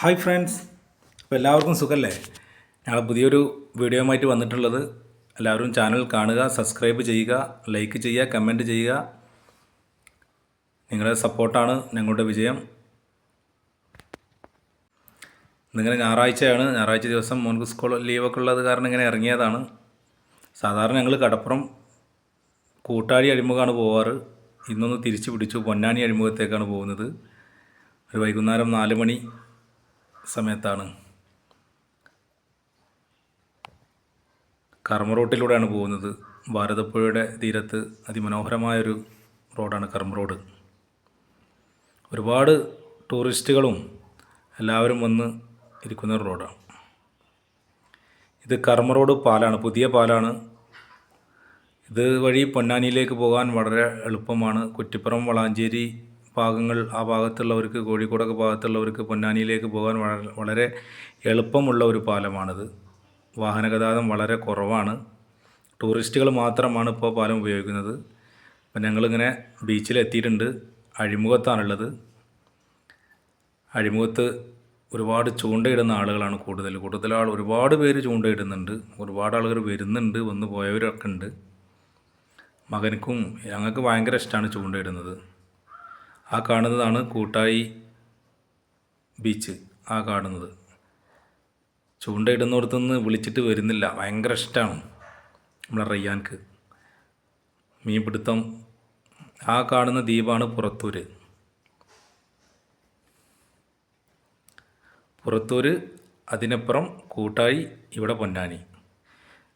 Hi friends. അപ്പോൾ എല്ലാവർക്കും സുഖമല്ലേ? ഞങ്ങൾ പുതിയൊരു വീഡിയോയുമായിട്ട് വന്നിട്ടുള്ളത് എല്ലാവരും ചാനൽ കാണുക സബ്സ്ക്രൈബ് ചെയ്യുക ലൈക്ക് ചെയ്യുക കമന്റ് ചെയ്യുക. നിങ്ങളുടെ സപ്പോർട്ടാണ് ഞങ്ങളുടെ വിജയം. ഇന്നിങ്ങനെ ഞായറാഴ്ചയാണ്. ഞായറാഴ്ച ദിവസം മോൻക്ക് സ്കൂൾ ലീവൊക്കെ ഉള്ളത് കാരണം ഇങ്ങനെ ഇറങ്ങിയതാണ്. സാധാരണ ഞങ്ങൾ കടപ്പുറം കൂട്ടാടി അഴിമുഖമാണ് പോവാറ്. ഇന്നൊന്ന് തിരിച്ചു പിടിച്ചു പൊന്നാനി അഴിമുഖത്തേക്കാണ് പോകുന്നത്. ഒരു വൈകുന്നേരം നാല് മണി സമയത്താണ്. കർമ്മ റോട്ടിലൂടെയാണ് പോകുന്നത്. ഭാരതപ്പുഴയുടെ തീരത്ത് അതിമനോഹരമായൊരു റോഡാണ് കർമ്മ റോഡ് ഒരുപാട് ടൂറിസ്റ്റുകളും എല്ലാവരും വന്ന് ഇരിക്കുന്ന ഒരു റോഡാണ്. ഇത് കർമ്മ റോഡ് പാലാണ് പുതിയ പാലാണ്. ഇത് വഴി പൊന്നാനിയിലേക്ക് പോകാൻ വളരെ എളുപ്പമാണ്. കുറ്റിപ്പുറം വളാഞ്ചേരി ഭാഗങ്ങൾ ആ ഭാഗത്തുള്ളവർക്ക് കോഴിക്കോടൊക്കെ ഭാഗത്തുള്ളവർക്ക് പൊന്നാനിയിലേക്ക് പോകാൻ വളരെ എളുപ്പമുള്ള ഒരു പാലമാണിത്. വാഹനഗതാഗതം വളരെ കുറവാണ്. ടൂറിസ്റ്റുകൾ മാത്രമാണ് ഇപ്പോൾ പാലം ഉപയോഗിക്കുന്നത്. അപ്പം ഞങ്ങളിങ്ങനെ ബീച്ചിലെത്തിയിട്ടുണ്ട്. അഴിമുഖത്താണുള്ളത്. അഴിമുഖത്ത് ഒരുപാട് ചൂണ്ടയിടുന്ന ആളുകളാണ് കൂടുതൽ. കൂടുതൽ ആൾ ഒരുപാട് പേര് ചൂണ്ടയിടുന്നുണ്ട്. ഒരുപാട് ആളുകൾ വരുന്നുണ്ട് വന്ന് പോയവരൊക്കെ ഉണ്ട് മകനക്കും ഞങ്ങൾക്ക് ഭയങ്കര ഇഷ്ടമാണ് ചൂണ്ടയിടുന്നത്. ആ കാണുന്നതാണ് കൂട്ടായി ബീച്ച്. ആ കാണുന്നത്. ചൂണ്ടയിടുന്നിടത്തുനിന്ന് വിളിച്ചിട്ട് വരുന്നില്ല. ഭയങ്കര ഇഷ്ടമാണ് നമ്മളെ റയ്യാൻക്ക്. മീൻപിടുത്തം. ആ കാണുന്ന ദ്വീപാണ് പുറത്തൂര്. പുറത്തൂര് അതിനപ്പുറം കൂട്ടായി ഇവിടെ പൊന്നാനി.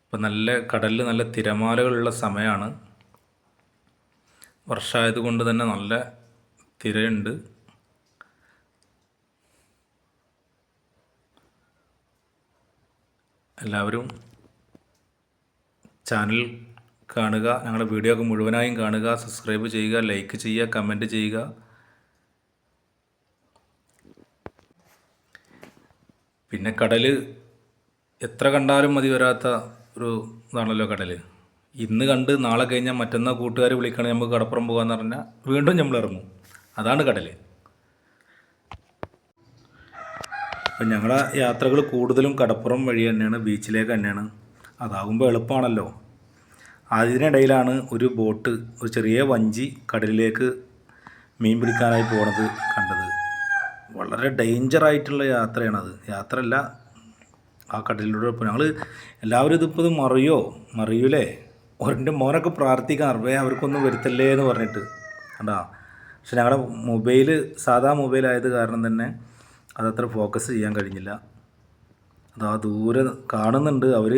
ഇപ്പം നല്ല കടലിൽ നല്ല തിരമാലകളുള്ള സമയമാണ് വർഷമായതുകൊണ്ട് തന്നെ നല്ല തിരയുണ്ട്. എല്ലാവരും ചാനൽ കാണുക ഞങ്ങളുടെ വീഡിയോ ഒക്കെ മുഴുവനായും കാണുക സബ്സ്ക്രൈബ് ചെയ്യുക ലൈക്ക് ചെയ്യുക കമന്റ് ചെയ്യുക. പിന്നെ കടൽ എത്ര കണ്ടാലും മതി വരാത്ത ഒരു ഇതാണല്ലോ കടൽ ഇന്ന് കണ്ട് നാളെ കഴിഞ്ഞാൽ മറ്റന്നാൾ കൂട്ടുകാർ വിളിക്കണേ നമുക്ക് കടപ്പുറം പോകാമെന്ന് പറഞ്ഞാൽ വീണ്ടും നമ്മൾ ഇറങ്ങും. അതാണ് കടൽ അപ്പം ഞങ്ങളുടെ യാത്രകൾ കൂടുതലും കടപ്പുറം വഴി തന്നെയാണ് ബീച്ചിലേക്ക് തന്നെയാണ്. അതാകുമ്പോൾ എളുപ്പമാണല്ലോ. അതിനിടയിലാണ് ഒരു ബോട്ട് ഒരു ചെറിയ വഞ്ചി കടലിലേക്ക് മീൻ പിടിക്കാനായി പോണത് കണ്ടത്. വളരെ ഡേഞ്ചറായിട്ടുള്ള യാത്രയാണത്. യാത്രയല്ല ആ കടലിലൂടെ ഇപ്പോൾ ഞങ്ങൾ എല്ലാവരും ഇതിപ്പോൾ ഇത് മറിയോ? മറിയൂലേ? ഒരെന്റെ മോനൊക്കെ പ്രാർത്ഥിക്കാൻ അറിവേ അവർക്കൊന്നും വരുത്തല്ലേ എന്ന് പറഞ്ഞിട്ട്. കണ്ടാ? പക്ഷെ ഞങ്ങളുടെ മൊബൈൽ സാധാ മൊബൈലായത് കാരണം തന്നെ അതത്ര ഫോക്കസ് ചെയ്യാൻ കഴിഞ്ഞില്ല. അതാ ദൂരെ കാണുന്നുണ്ട്. അവർ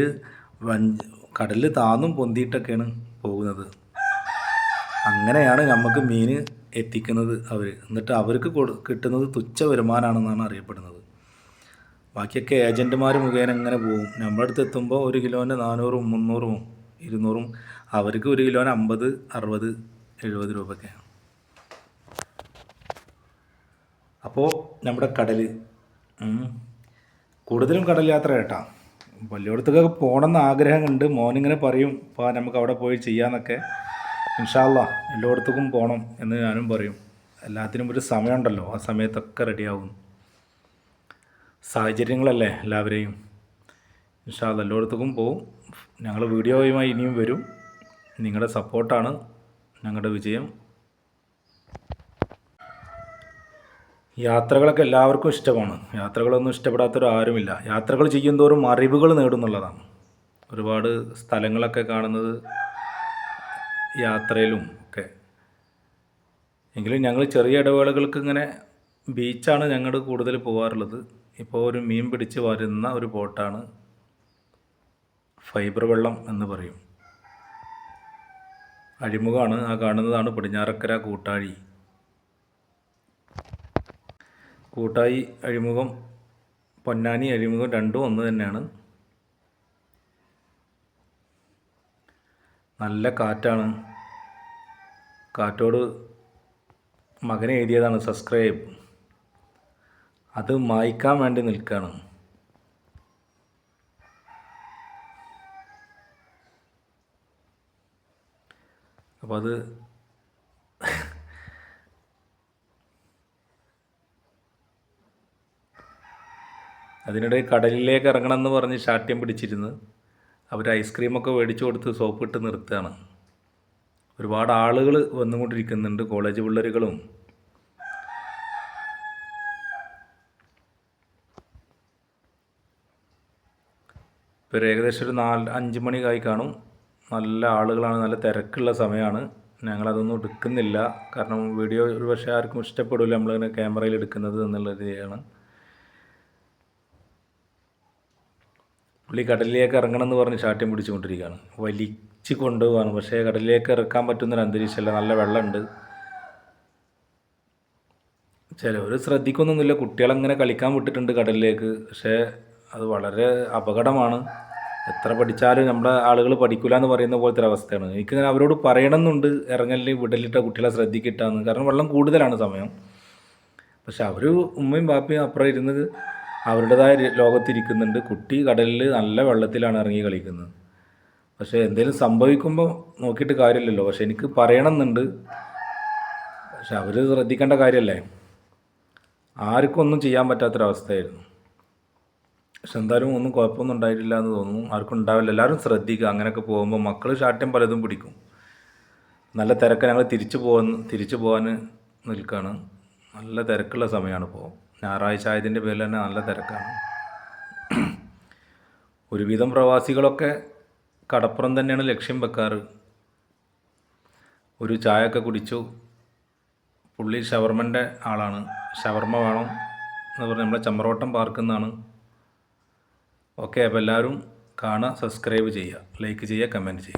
കടലിൽ താന്നും പൊന്തിയിട്ടൊക്കെയാണ് പോകുന്നത്. അങ്ങനെയാണ് നമുക്ക് മീൻ എത്തിക്കുന്നത് അവർ എന്നിട്ട് അവർക്ക് കൊടു കിട്ടുന്നത് തുച്ഛ വരുമാനമാണെന്നാണ് അറിയപ്പെടുന്നത്. ബാക്കിയൊക്കെ ഏജന്റുമാർ മുഖേന ഇങ്ങനെ പോകും. നമ്മുടെ അടുത്ത് എത്തുമ്പോൾ ഒരു കിലോന് നാനൂറും മുന്നൂറും ഇരുന്നൂറും അവർക്ക് ഒരു കിലോന് അമ്പത് അറുപത് എഴുപത് രൂപയൊക്കെ. അപ്പോൾ നമ്മുടെ കടൽ കൂടുതലും കടൽ യാത്ര കേട്ടാ പോകണം പോകണമെന്ന് ആഗ്രഹമുണ്ട്. മോനിങ്ങനെ പറയും അപ്പോൾ നമുക്ക് അവിടെ പോയി ചെയ്യാമെന്നൊക്കെ. ഇൻഷാല്ല എല്ലായിടത്തേക്കും പോകണം എന്ന് ഞാനും പറയും. എല്ലാത്തിനും ഒരു സമയമുണ്ടല്ലോ. ആ സമയത്തൊക്കെ റെഡിയാവും. സാഹചര്യങ്ങളല്ലേ എല്ലാവരെയും. ഇൻഷാല്ല എല്ലായിടത്തേക്കും പോവും. ഞങ്ങൾ വീഡിയോയുമായി ഇനിയും വരും. നിങ്ങളുടെ സപ്പോർട്ടാണ് ഞങ്ങളുടെ വിജയം. യാത്രകളൊക്കെ എല്ലാവർക്കും ഇഷ്ടമാണ്. യാത്രകളൊന്നും ഇഷ്ടപ്പെടാത്തൊരു ആരുമില്ല. യാത്രകൾ ചെയ്യുന്തോറും അറിവുകൾ നേടുന്നുള്ളതാണ്. ഒരുപാട് സ്ഥലങ്ങളൊക്കെ കാണുന്നത് യാത്രയിലും ഒക്കെ. എങ്കിലും ഞങ്ങൾ ചെറിയ ഇടവേളകൾക്ക് ഇങ്ങനെ ബീച്ചാണ് ഞങ്ങളുടെ കൂടുതൽ പോകാറുള്ളത് ഇപ്പോൾ ഒരു മീൻ പിടിച്ച് വരുന്ന ഒരു ബോട്ടാണ് ഫൈബർ വെള്ളം എന്ന് പറയും. അഴിമുഖമാണ് ആ കാണുന്നതാണ് പടിഞ്ഞാറക്കര കൂട്ടാഴി. കൂട്ടായി അഴിമുഖം പൊന്നാനി അഴിമുഖം രണ്ടും ഒന്ന് തന്നെയാണ്. നല്ല കാറ്റാണ്. കാറ്റോട് മകനെ എഴുതിയതാണ് സബ്സ്ക്രൈബ്. അത് മായ്ക്കാൻ വേണ്ടി നിൽക്കുകയാണ് അപ്പോൾ അത് അതിനിടെ കടലിലേക്ക് ഇറങ്ങണം എന്ന് പറഞ്ഞ് ശാഠ്യം പിടിച്ചിരുന്ന് അവർ ഐസ്ക്രീമൊക്കെ മേടിച്ചു കൊടുത്ത് സോപ്പ് ഇട്ട് നിർത്തുകയാണ്. ഒരുപാട് ആളുകൾ വന്നുകൊണ്ടിരിക്കുന്നുണ്ട് കോളേജ് പിള്ളേരുകളും. ഇപ്പോൾ ഏകദേശം ഒരു നാല് അഞ്ച് മണിയായി കാണും. നല്ല ആളുകളാണ് നല്ല തിരക്കുള്ള സമയമാണ്. ഞങ്ങളതൊന്നും എടുക്കുന്നില്ല. കാരണം വീഡിയോ ഒരു പക്ഷേ ആർക്കും ഇഷ്ടപ്പെടില്ല നമ്മളിങ്ങനെ ക്യാമറയിൽ എടുക്കുന്നത് എന്നുള്ള രീതിയാണ് പുള്ളി കടലിലേക്ക് ഇറങ്ങണം എന്ന് പറഞ്ഞ് ശാഠ്യം പിടിച്ചുകൊണ്ടിരിക്കുകയാണ്. വലിച്ച് കൊണ്ടുപോകാണ് പക്ഷേ കടലിലേക്ക് ഇറക്കാൻ പറ്റുന്നൊരു അന്തരീക്ഷമല്ല. നല്ല വെള്ളമുണ്ട്. ചിലവർ ശ്രദ്ധിക്കൊന്നുമില്ല കുട്ടികളങ്ങനെ കളിക്കാൻ വിട്ടിട്ടുണ്ട് കടലിലേക്ക്. പക്ഷേ അത് വളരെ അപകടമാണ്. എത്ര പഠിച്ചാലും നമ്മുടെ ആളുകൾ പഠിക്കില്ല എന്ന് പറയുന്ന പോലത്തെ ഒരു അവസ്ഥയാണ്. എനിക്കിങ്ങനെ അവരോട് പറയണമെന്നുണ്ട്. ഇറങ്ങലിൽ വിടലിട്ട കുട്ടികളെ ശ്രദ്ധിക്കിട്ടാന്ന്. കാരണം വെള്ളം കൂടുതലാണ് സമയം. പക്ഷെ അവർ ഉമ്മയും ബാപ്പയും അപ്പുറം ഇരുന്ന് അവരുടേതായ ലോകത്തിരിക്കുന്നുണ്ട്. കുട്ടി കടലിൽ നല്ല വെള്ളത്തിലാണ് ഇറങ്ങി കളിക്കുന്നത്. പക്ഷേ എന്തെങ്കിലും സംഭവിക്കുമ്പോൾ നോക്കിയിട്ട് കാര്യമില്ലല്ലോ. പക്ഷെ എനിക്ക് പറയണമെന്നുണ്ട്. പക്ഷെ അവർ ശ്രദ്ധിക്കേണ്ട കാര്യമല്ലേ? ആർക്കും ഒന്നും ചെയ്യാൻ പറ്റാത്തൊരവസ്ഥയായിരുന്നു. പക്ഷെ എന്തായാലും ഒന്നും കുഴപ്പമൊന്നും ഉണ്ടായിട്ടില്ല എന്ന് തോന്നുന്നു. ആർക്കും ഉണ്ടാവില്ല. എല്ലാവരും ശ്രദ്ധിക്കുക. അങ്ങനെയൊക്കെ പോകുമ്പോൾ മക്കൾ ശാഠ്യം പലതും പിടിക്കും. നല്ല തിരക്ക് ഞങ്ങൾ തിരിച്ചു പോകാൻ തിരിച്ചു പോകാൻ നിൽക്കുകയാണ് നല്ല തിരക്കുള്ള സമയമാണ് ഇപ്പോൾ. ഞായറാഴ്ച ആയതിന്റെ പേരിൽ തന്നെ നല്ല തിരക്കാണ്. ഒരുവിധം പ്രവാസികളൊക്കെ കടപ്പുറം തന്നെയാണ് ലക്ഷ്യം വെക്കാറ്. ഒരു ചായയൊക്കെ കുടിച്ചു. പുള്ളി ഷവർമന്റെ ആളാണ്. ഷവർമ വേണം എന്ന് പറഞ്ഞ് നമ്മളെ ചമ്രവട്ടം പാർക്കിൽ നിന്നാണ് ഓക്കെ അപ്പോൾ എല്ലാവരും കാണുക സബ്സ്ക്രൈബ് ചെയ്യുക ലൈക്ക് ചെയ്യുക കമന്റ് ചെയ്യുക.